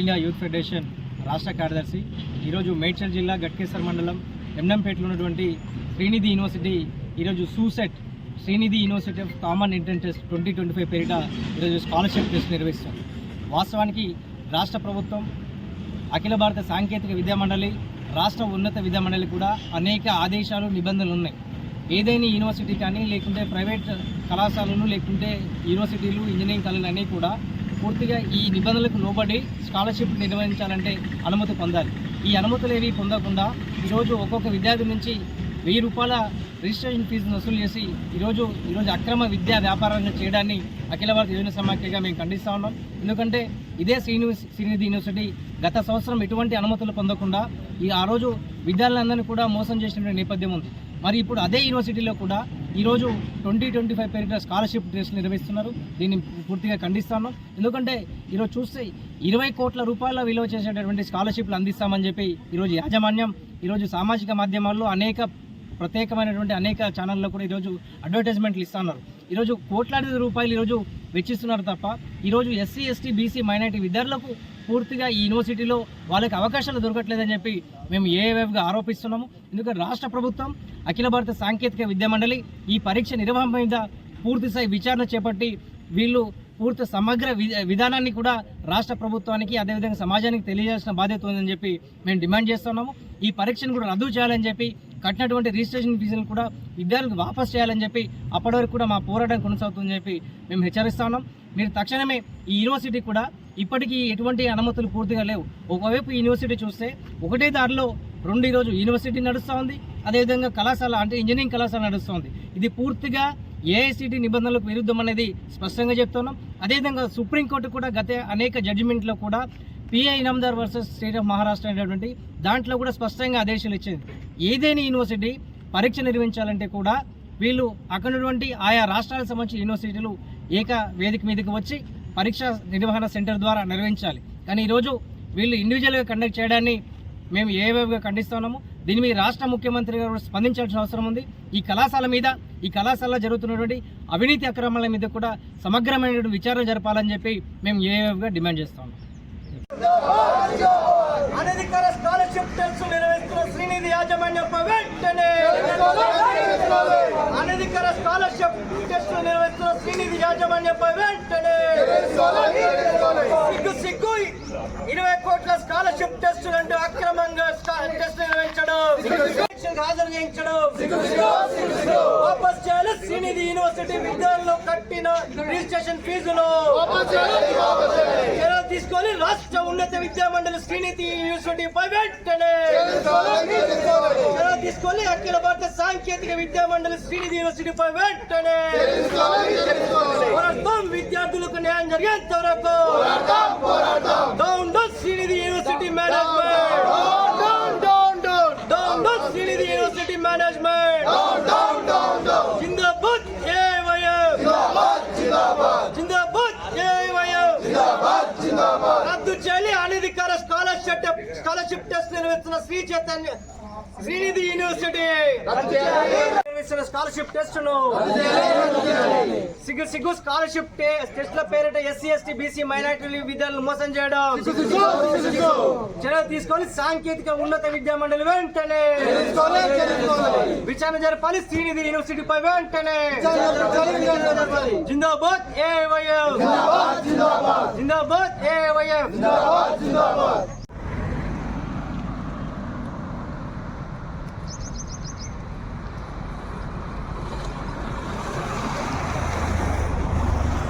India youth federation రాష్ట్ర కార్యదర్శి ఈరోజు మేడ్చల్ జిల్లా గట్కేసర్ మండలం ఎండంపేటలో ఉన్నటువంటి శ్రీనిధి యూనివర్సిటీ ఈరోజు సూసెట్ Srinidhi university of common inter test twenty twenty five పేరిట ఈరోజు స్కాలర్షిప్ టెస్ట్ నిర్వహిస్తారు. వాస్తవానికి రాష్ట్ర ప్రభుత్వం అఖిల భారత సాంకేతిక విద్యా మండలి రాష్ట్ర ఉన్నత విద్యా మండలి కూడా అనేక ఆదేశాలు నిబంధనలు ఉన్నాయి. ఏదైనా యూనివర్సిటీ కానీ లేకుంటే ప్రైవేట్ కళాశాలలు లేకుంటే యూనివర్సిటీలు ఇంజనీరింగ్ కాలేజీలు అన్నీ కూడా పూర్తిగా ఈ నిబంధనలకు లోబడి స్కాలర్షిప్ నిర్వహించాలంటే అనుమతి పొందాలి. ఈ అనుమతులు ఏవి పొందకుండా ఈరోజు ఒక్కొక్క విద్యార్థి నుంచి వెయ్యి రూపాయల రిజిస్ట్రేషన్ ఫీజును వసూలు చేసి ఈరోజు ఈరోజు అక్రమ విద్యా వ్యాపారాన్ని చేయడాన్ని అఖిల భారత యువజన సమాఖ్యగా మేము ఖండిస్తూ ఉన్నాం. ఎందుకంటే ఇదే శ్రీని శ్రీనిధి యూనివర్సిటీ గత సంవత్సరం ఎటువంటి అనుమతులు పొందకుండా ఈ ఆ రోజు విద్యార్థులందరినీ కూడా మోసం చేసిన నేపథ్యం ఉంది. మరి ఇప్పుడు అదే యూనివర్సిటీలో కూడా ఈరోజు ట్వంటీ ట్వంటీ ఫైవ్ పేరిట స్కాలర్షిప్ డ్రెస్ నిర్వహిస్తున్నారు దీన్ని పూర్తిగా ఖండిస్తాను ఎందుకంటే ఈరోజు చూస్తే ఇరవై కోట్ల రూపాయల విలువ చేసేటటువంటి స్కాలర్షిప్లు అందిస్తామని చెప్పి ఈరోజు యాజమాన్యం ఈరోజు సామాజిక మాధ్యమాల్లో అనేక ప్రత్యేకమైనటువంటి అనేక ఛానళ్ళలో కూడా ఈరోజు అడ్వర్టైజ్మెంట్లు ఇస్తున్నారు. ఈరోజు కోట్లాది రూపాయలు ఈరోజు వెచ్చిస్తున్నారు తప్ప ఈరోజు ఎస్సీ ఎస్టీ బీసీ మైనార్టీ విద్యార్థులకు పూర్తిగా ఈ యూనివర్సిటీలో వాళ్ళకి అవకాశాలు దొరకట్లేదని చెప్పి మేము ఏవేవిగా ఆరోపిస్తున్నాము. ఎందుకంటే రాష్ట్ర ప్రభుత్వం అఖిల భారత సాంకేతిక విద్యా మండలి ఈ పరీక్ష నిర్వహణ మీద పూర్తిస్థాయి విచారణ చేపట్టి వీళ్ళు పూర్తి సమగ్ర వి- విధానాన్ని కూడా రాష్ట్ర ప్రభుత్వానికి అదేవిధంగా సమాజానికి తెలియజేసిన బాధ్యత ఉందని చెప్పి మేము డిమాండ్ చేస్తున్నాము. ఈ పరీక్షను కూడా రద్దు చేయాలని చెప్పి కట్టినటువంటి రిజిస్ట్రేషన్ ఫీజులను కూడా విద్యార్థులకు వాపస్ చేయాలని చెప్పి అప్పటి వరకు కూడా మా పోరాటం కొనసాగుతుందని చెప్పి మేము హెచ్చరిస్తున్నాం. మీరు తక్షణమే ఈ యూనివర్సిటీ కూడా ఇప్పటికీ ఎటువంటి అనుమతులు పూర్తిగా లేవు. ఒకవైపు యూనివర్సిటీ చూస్తే ఒకటే దారిలో రెండు ఈరోజు యూనివర్సిటీ నడుస్తూ ఉంది. అదేవిధంగా కళాశాల అంటే ఇంజనీరింగ్ కళాశాల నడుస్తుంది ఇది పూర్తిగా ఏఐసిటి నిబంధనలకు విరుద్ధం అనేది స్పష్టంగా చెప్తున్నాం. అదేవిధంగా సుప్రీంకోర్టు కూడా గత అనేక జడ్జిమెంట్లో కూడా P I Inamdar versus state of Maharashtra అనేటువంటి దాంట్లో కూడా స్పష్టంగా ఆదేశాలు ఇచ్చింది. ఏదైనా యూనివర్సిటీ పరీక్ష నిర్వహించాలంటే కూడా వీళ్ళు అక్కడ ఉన్నటువంటి ఆయా రాష్ట్రాలకు సంబంధించిన యూనివర్సిటీలు ఏక వేదిక మీదకి వచ్చి పరీక్ష నిర్వహణ సెంటర్ ద్వారా నిర్వహించాలి. కానీ ఈరోజు వీళ్ళు ఇండివిజువల్గా కండక్ట్ చేయడాన్ని మేము ఏవేవిగా ఖండిస్తున్నాము దీని మీద రాష్ట్ర ముఖ్యమంత్రి గారు స్పందించాల్సిన అవసరం ఉంది. ఈ కళాశాల మీద ఈ కళాశాలలో జరుగుతున్నటువంటి అవినీతి అక్రమాల మీద కూడా సమగ్రమైనటువంటి విచారణ జరపాలని చెప్పి మేము ఏవేవిగా డిమాండ్ చేస్తాము అనధికార స్కాలర్షిప్ టెస్ట్ నిర్వహిస్తున్న శ్రీనిధి యాజమాన్యంపై వెంటనే అనధికార స్కాలర్షిప్ టెస్ట్ నిర్వహిస్తున్న శ్రీనిధి యాజమాన్యంపై వెంటనే సిగ్గు సిగ్గు ఇరవై కోట్ల స్కాలర్షిప్ టెస్టులు అంటూ అక్రమంగా టెస్ట్ నిర్వహించడం. హాజరు చేయించడం. శ్రీనిధి యూనివర్సిటీ విద్యార్థులు కట్టిన రిజిస్ట్రేషన్ ఫీజులు చర్యలు తీసుకొని రాష్ట్ర ఉన్నత విద్యా మండలి శ్రీనిధి యూనివర్సిటీ పై వెంటనే చర్యలు తీసుకొని అఖిల భారత సాంకేతిక విద్యా మండలి శ్రీనిధి యూనివర్సిటీ పై వెంటనే పోరాడతాం విద్యార్థులకు న్యాయం జరిగేంత వరకు down down Srinidhi university management down down down down Srinidhi university management జిందాబాద్ ఏవైఎం జిందాబాద్ ఏవైఎం రద్దు చేయాలి అనధికార స్కాలర్షిప్ స్కాలర్షిప్ టెస్ట్ నిర్వహిస్తున్న శ్రీ చైతన్య శ్రీనిధి యూనివర్సిటీ నిర్వహిస్తున్న స్కాలర్షిప్ టెస్ట్ను సిగ్గు సిగ్గు స్కాలర్షిప్ టెస్ట్ల పేరిట ఎస్సీ ఎస్టీ బీసీ మైనారిటీ విద్యార్థులు మోసం చేయడం. చర్యలు తీసుకొని సాంకేతిక ఉన్నత విద్యా మండలి వెంటనే విచారణ జరపాలి. శ్రీనిధి యూనివర్సిటీపై వెంటనే జిందాబాద్ ఏ జిందాబాద్ ఏ